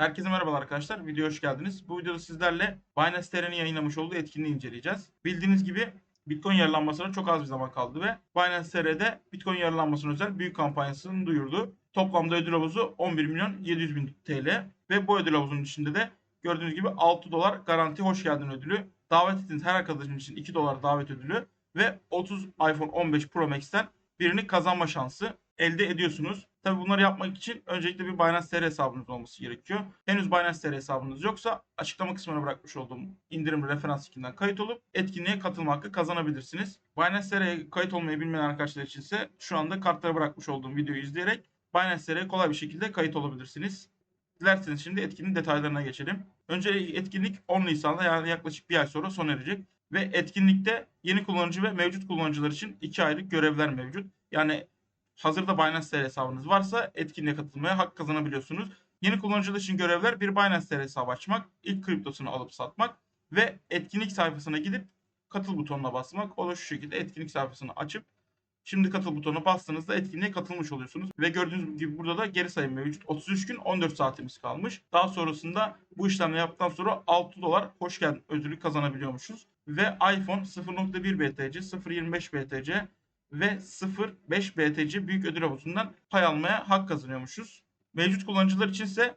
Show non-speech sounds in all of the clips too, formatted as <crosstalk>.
Herkese merhabalar arkadaşlar. Videoya hoş geldiniz. Bu videoda sizlerle Binance TR'nin yayınlamış olduğu etkinliği inceleyeceğiz. Bildiğiniz gibi Bitcoin yararlanmasına çok az bir zaman kaldı ve Binance TR'de Bitcoin yararlanmasına özel büyük kampanyasını duyurdu. Toplamda ödül havuzu 11 milyon 700 bin TL ve bu ödül havuzunun içinde de gördüğünüz gibi 6 dolar garanti hoş geldin ödülü, davet ettiğiniz her arkadaşın için 2 dolar davet ödülü ve 30 iPhone 15 Pro Max'ten birini kazanma şansı elde ediyorsunuz. Tabi bunları yapmak için öncelikle bir Binance TR hesabınız olması gerekiyor. Henüz Binance TR hesabınız yoksa açıklama kısmına bırakmış olduğum indirimli referans linkinden kayıt olup etkinliğe katılma hakkı kazanabilirsiniz. Binance TR'ye kayıt olmayı bilmeyen arkadaşlar için ise şu anda kartlara bırakmış olduğum videoyu izleyerek Binance TR'ye kolay bir şekilde kayıt olabilirsiniz. Dilerseniz şimdi etkinin detaylarına geçelim. Önce etkinlik 10 Nisan'da yani yaklaşık bir ay sonra sona erecek. Ve etkinlikte yeni kullanıcı ve mevcut kullanıcılar için iki ayrı görevler mevcut. Yani hazırda Binance TR hesabınız varsa etkinliğe katılmaya hak kazanabiliyorsunuz. Yeni kullanıcılar için görevler bir Binance TR hesabı açmak, ilk kriptosunu alıp satmak ve etkinlik sayfasına gidip katıl butonuna basmak. O da şu şekilde etkinlik sayfasını açıp şimdi katıl butonuna bastığınızda etkinliğe katılmış oluyorsunuz. Ve gördüğünüz gibi burada da geri sayım mevcut. 33 gün 14 saatimiz kalmış. Daha sonrasında bu işlemleri yaptıktan sonra 6 dolar hoş geldin ödülü kazanabiliyormuşuz. Ve iPhone 0.1 BTC, 0.25 BTC ve 0.5 BTC büyük ödül havuzundan pay almaya hak kazanıyormuşuz. Mevcut kullanıcılar için ise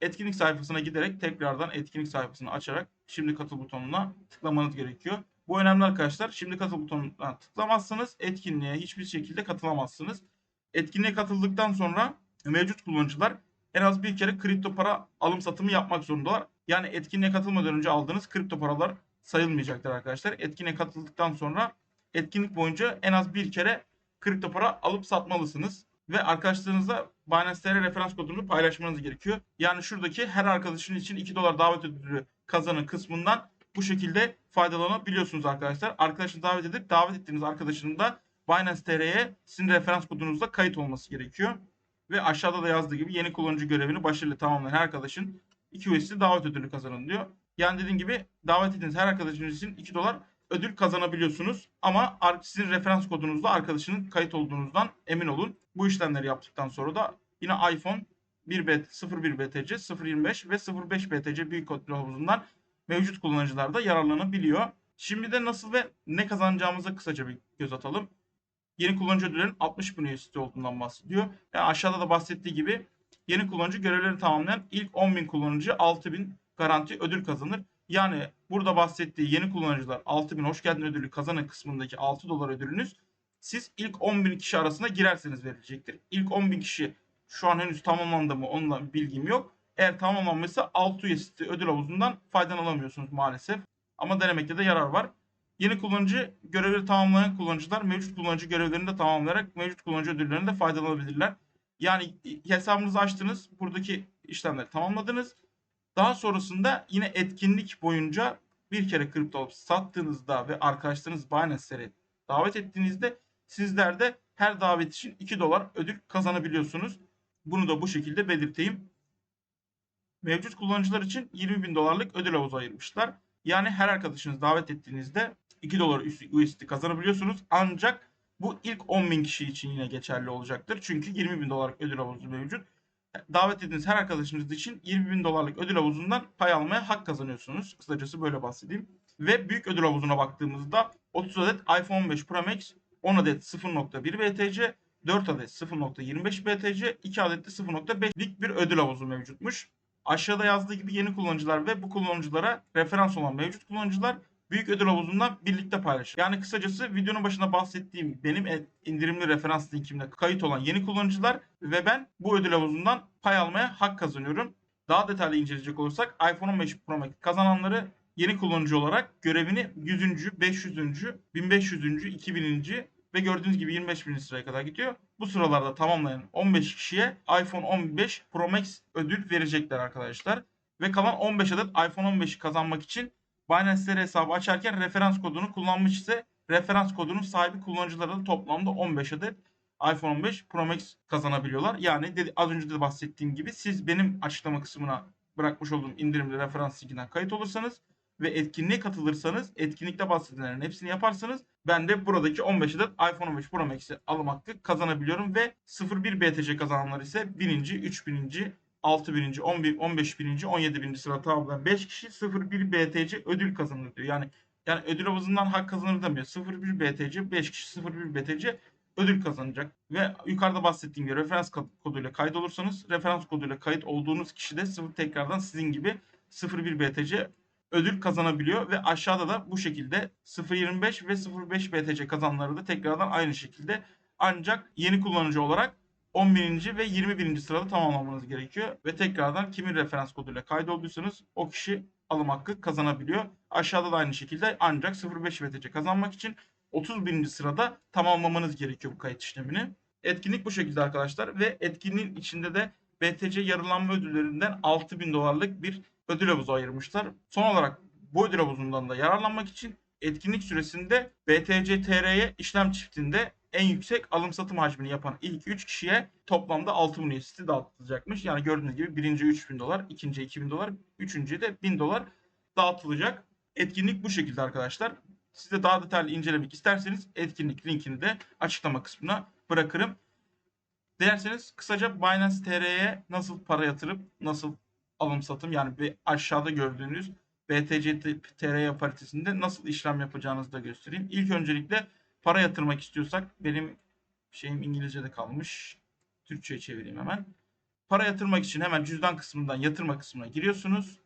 etkinlik sayfasına giderek tekrardan etkinlik sayfasını açarak şimdi katıl butonuna tıklamanız gerekiyor. Bu önemli arkadaşlar. Şimdi katıl butonuna tıklamazsanız etkinliğe hiçbir şekilde katılamazsınız. Etkinliğe katıldıktan sonra mevcut kullanıcılar en az bir kere kripto para alım satımı yapmak zorundalar. Yani etkinliğe katılmadan önce aldığınız kripto paralar sayılmayacaktır arkadaşlar. Etkinliğe katıldıktan sonra etkinlik boyunca en az bir kere kripto para alıp satmalısınız. Ve arkadaşlarınızla Binance TR referans kodunu paylaşmanız gerekiyor. Yani şuradaki her arkadaşın için 2 dolar davet ödülü kazanın kısmından bu şekilde faydalanabiliyorsunuz arkadaşlar. Arkadaşını davet edip davet ettiğiniz arkadaşının da Binance TR'ye sizin referans kodunuzla kayıt olması gerekiyor. Ve aşağıda da yazdığı gibi yeni kullanıcı görevini başarılı tamamlayan her arkadaşın 2 USD davet ödülü kazanın diyor. Yani dediğim gibi davet ettiğiniz her arkadaşınız için 2 dolar ödül kazanabiliyorsunuz. Ama sizin referans kodunuzla arkadaşının kayıt olduğunuzdan emin olun. Bu işlemleri yaptıktan sonra da yine iPhone 1 B, 01 BTC, 025 ve 05 BTC büyük ödül havuzundan mevcut kullanıcılar da yararlanabiliyor. Şimdi de nasıl ve ne kazanacağımıza kısaca bir göz atalım. Yeni kullanıcı ödüllerin 60 bin USD olduğundan bahsediyor. Yani aşağıda da bahsettiği gibi yeni kullanıcı görevlerini tamamlayan ilk 10 bin kullanıcı 6 bin garanti ödül kazanır. Yani burada bahsettiği yeni kullanıcılar 6000 hoş geldin ödülü kazanın kısmındaki 6 dolar ödülünüz siz ilk 10.000 kişi arasına girerseniz verilecektir. İlk 10.000 kişi şu an henüz tamamlandı mı onunla bilgim yok. Eğer tamamlanmışsa 6 USD ödül havuzundan faydalanamıyorsunuz maalesef. Ama denemekte de yarar var. Yeni kullanıcı görevleri tamamlayan kullanıcılar mevcut kullanıcı görevlerini de tamamlayarak mevcut kullanıcı ödüllerine de faydalanabilirler. Yani hesabınızı açtınız, buradaki işlemleri tamamladınız. Daha sonrasında yine etkinlik boyunca bir kere kripto alıp sattığınızda ve arkadaşlarınız Binance'leri davet ettiğinizde sizler de her davet için 2 dolar ödül kazanabiliyorsunuz. Bunu da bu şekilde belirteyim. Mevcut kullanıcılar için 20 bin dolarlık ödül havuzu ayırmışlar. Yani her arkadaşınız davet ettiğinizde 2 dolar USD kazanabiliyorsunuz. Ancak bu ilk 10 bin kişi için yine geçerli olacaktır. Çünkü 20 bin dolarlık ödül havuzu mevcut davet ettiğiniz her arkadaşınız için 20 bin dolarlık ödül havuzundan pay almaya hak kazanıyorsunuz. Kısacası böyle bahsedeyim. Ve büyük ödül havuzuna baktığımızda 30 adet iPhone 15 Pro Max, 10 adet 0.1 BTC, 4 adet 0.25 BTC, 2 adet de 0.5'lik bir ödül havuzu mevcutmuş. Aşağıda yazdığı gibi yeni kullanıcılar ve bu kullanıcılara referans olan mevcut kullanıcılar büyük ödül havuzundan birlikte paylaşır. Yani kısacası videonun başında bahsettiğim benim indirimli referans linkimle kayıt olan yeni kullanıcılar ve ben bu ödül havuzundan pay almaya hak kazanıyorum. Daha detaylı inceleyecek olursak iPhone 15 Pro Max kazananları yeni kullanıcı olarak görevini 100. 500. 1500. 2000. ve gördüğünüz gibi 25 bin sıraya kadar gidiyor. Bu sıralarda tamamlayan 15 kişiye iPhone 15 Pro Max ödül verecekler arkadaşlar. Ve kalan 15 adet iPhone 15'i kazanmak için Binance TR hesabı açarken referans kodunu kullanmış ise referans kodunun sahibi kullanıcılara da toplamda 15 adet iPhone 15 Pro Max kazanabiliyorlar. Yani dedi, az önce de bahsettiğim gibi siz benim açıklama kısmına bırakmış olduğum indirimli referans linkinden kayıt olursanız ve etkinliğe katılırsanız etkinlikte bahsedilenlerin hepsini yaparsanız ben de buradaki 15 adet iPhone 15 Pro Max'i alım hakkı kazanabiliyorum ve 01 BTC kazananlar ise 1000. 3000. 6 birinci, 11, 15 birinci, 17 birinci sırada tamamlayan 5 kişi 0-1 BTC ödül kazanır diyor. Yani yani ödül havuzundan hak kazanır demiyor. 0-1 BTC 5 kişi 0-1 BTC ödül kazanacak. Ve yukarıda bahsettiğim gibi referans kod- koduyla kayıt olursanız referans koduyla kayıt olduğunuz kişi de sıfır tekrardan sizin gibi 01 BTC ödül kazanabiliyor ve aşağıda da bu şekilde 0.25 ve 0.5 BTC kazanları da tekrardan aynı şekilde ancak yeni kullanıcı olarak 11. ve 21. sırada tamamlamanız gerekiyor. Ve tekrardan kimin referans koduyla kaydolduysanız o kişi alım hakkı kazanabiliyor. Aşağıda da aynı şekilde ancak 0.5 BTC kazanmak için 31. sırada tamamlamanız gerekiyor bu kayıt işlemini. Etkinlik bu şekilde arkadaşlar ve etkinliğin içinde de BTC yarılanma ödüllerinden 6000 dolarlık bir ödül havuzu ayırmışlar. Son olarak bu ödül havuzundan da yararlanmak için etkinlik süresinde BTC TR'ye işlem çiftinde en yüksek alım satım hacmini yapan ilk 3 kişiye toplamda 6000 USDT dağıtılacakmış. Yani gördüğünüz gibi birinci 3000 dolar, ikinci 2000 dolar, üçüncüye de 1000 dolar dağıtılacak. Etkinlik bu şekilde arkadaşlar. Siz de daha detaylı incelemek isterseniz etkinlik linkini de açıklama kısmına bırakırım. Dilerseniz kısaca Binance TR'ye nasıl para yatırıp nasıl alım satım yani bir aşağıda gördüğünüz BTC TR paritesinde nasıl işlem yapacağınızı da göstereyim. İlk öncelikle para yatırmak istiyorsak benim şeyim İngilizce'de kalmış. Türkçe'ye çevireyim hemen. Para yatırmak için hemen cüzdan kısmından yatırma kısmına giriyorsunuz.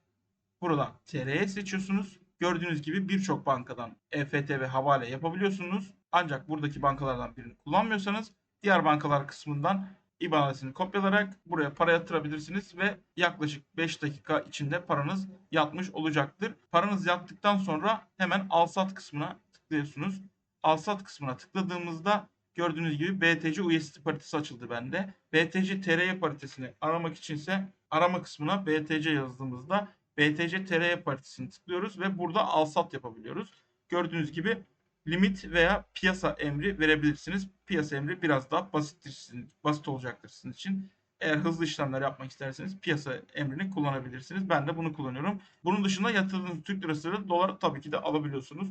Buradan TR'ye seçiyorsunuz. Gördüğünüz gibi birçok bankadan EFT ve havale yapabiliyorsunuz. Ancak buradaki bankalardan birini kullanmıyorsanız diğer bankalar kısmından IBAN adresini kopyalarak buraya para yatırabilirsiniz ve yaklaşık 5 dakika içinde paranız yatmış olacaktır. Paranız yattıktan sonra hemen al sat kısmına tıklıyorsunuz. Al sat kısmına tıkladığımızda gördüğünüz gibi BTC USDT paritesi açıldı bende. BTC TRY paritesini aramak içinse arama kısmına BTC yazdığımızda BTC TRY paritesini tıklıyoruz ve burada al sat yapabiliyoruz. Gördüğünüz gibi limit veya piyasa emri verebilirsiniz. Piyasa emri biraz daha basittir sizin, basit olacaktır sizin için. Eğer hızlı işlemler yapmak isterseniz piyasa emrini kullanabilirsiniz. Ben de bunu kullanıyorum. Bunun dışında yatırdığınız Türk lirası, dolar tabii ki de alabiliyorsunuz.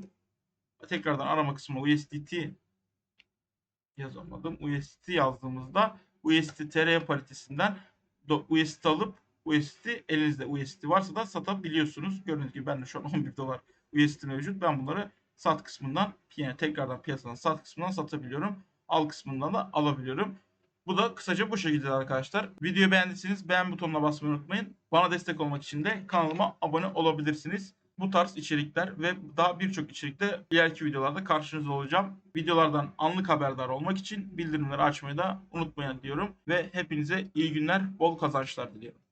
Tekrardan arama kısmına USDT yazamadım. USDT yazdığımızda USDT TR paritesinden USDT alıp USDT elinizde USDT varsa da satabiliyorsunuz. Gördüğünüz gibi ben de şu an <laughs> 11 dolar USDT mevcut. Ben bunları sat kısmından yani tekrardan piyasadan sat kısmından satabiliyorum. Al kısmından da alabiliyorum. Bu da kısaca bu şekilde arkadaşlar. Videoyu beğendiyseniz beğen butonuna basmayı unutmayın. Bana destek olmak için de kanalıma abone olabilirsiniz. Bu tarz içerikler ve daha birçok içerikte ileriki videolarda karşınızda olacağım. Videolardan anlık haberdar olmak için bildirimleri açmayı da unutmayın diyorum. Ve hepinize iyi günler, bol kazançlar diliyorum.